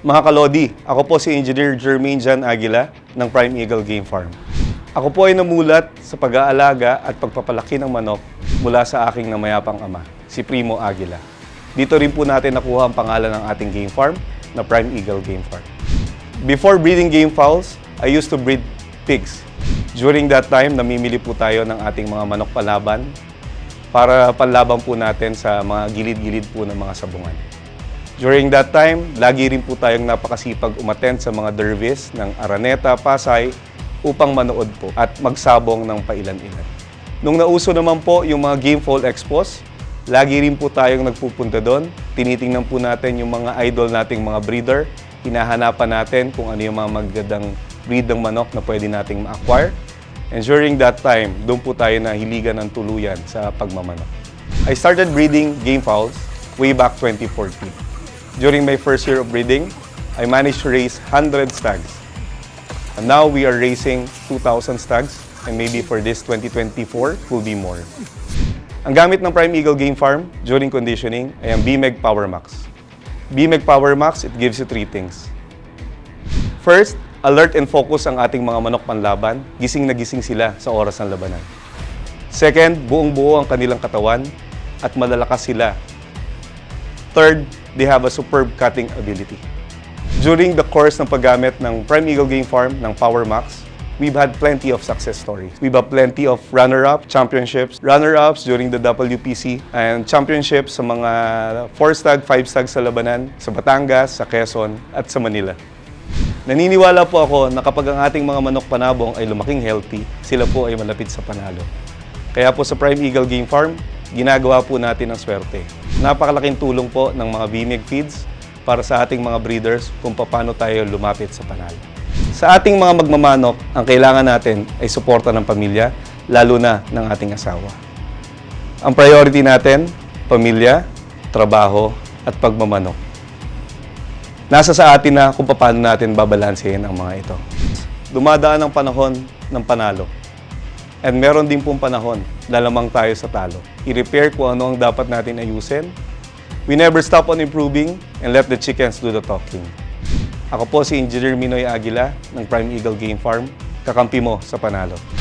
Mga kalodi, ako po si Engineer Jermaine Jan Aguila ng Prime Eagle Game Farm. Ako po ay namulat sa pag-aalaga at pagpapalaki ng manok mula sa aking namayapang ama, si Primo Aguila. Dito rin po natin nakuha ang pangalan ng ating game farm na Prime Eagle Game Farm. Before breeding game fowls, I used to breed pigs. During that time, namimili po tayo ng ating mga manok palaban para panlaban po natin sa mga gilid-gilid po ng mga sabungan. During that time, lagi rin po tayong napakasipag umattend sa mga dervis ng Araneta, Pasay upang manood po at magsabong ng pailan-ilan. Nung nauso naman po yung mga Game Fall Expos, lagi rin po tayong nagpupunta doon. Tinitingnan po natin yung mga idol nating mga breeder. Hinahanapan natin kung ano yung mga magagandang breed ng manok na pwede nating ma-acquire. And during that time, doon po tayo nahiligan ng tuluyan sa pagmamanok. I started breeding game fowls way back 2014. During my first year of breeding, I managed to raise 100 stags. And now we are raising 2,000 stags and maybe for this 2024 will be more. Ang gamit ng Prime Eagle Game Farm during conditioning ay ang BMEG Power Max. BMEG Power Max, it gives you three things. First, alert and focus ang ating mga manok panlaban. Gising na gising sila sa oras ng labanan. Second, buong buo ang kanilang katawan at malalakas sila. Third, they have a superb cutting ability. During the course ng paggamit ng Prime Eagle Game Farm ng Power Max, we've had plenty of success stories. We've had plenty of runner-up championships, runner-ups during the WPC, and championships sa mga 4-stag, 5-stag sa Labanan, sa Batangas, sa Quezon, at sa Manila. Naniniwala po ako na kapag ang ating mga manok panabong ay lumaking healthy, sila po ay malapit sa panalo. Kaya po sa Prime Eagle Game Farm, ginagawa po natin ang swerte. Napakalaking tulong po ng mga BMIG feeds para sa ating mga breeders kung paano tayo lumapit sa panalo. Sa ating mga magmamanok, ang kailangan natin ay suporta ng pamilya, lalo na ng ating asawa. Ang priority natin, pamilya, trabaho, at pagmamanok. Nasa sa atin na kung paano natin babalansehin ang mga ito. Dumadaan ang panahon ng panalo. And meron din pong panahon na lamang tayo sa talo. I-repair kung ano ang dapat natin ayusin. We never stop on improving and let the chickens do the talking. Ako po si Engineer Minoy Aguila ng Prime Eagle Game Farm. Kakampi mo sa panalo.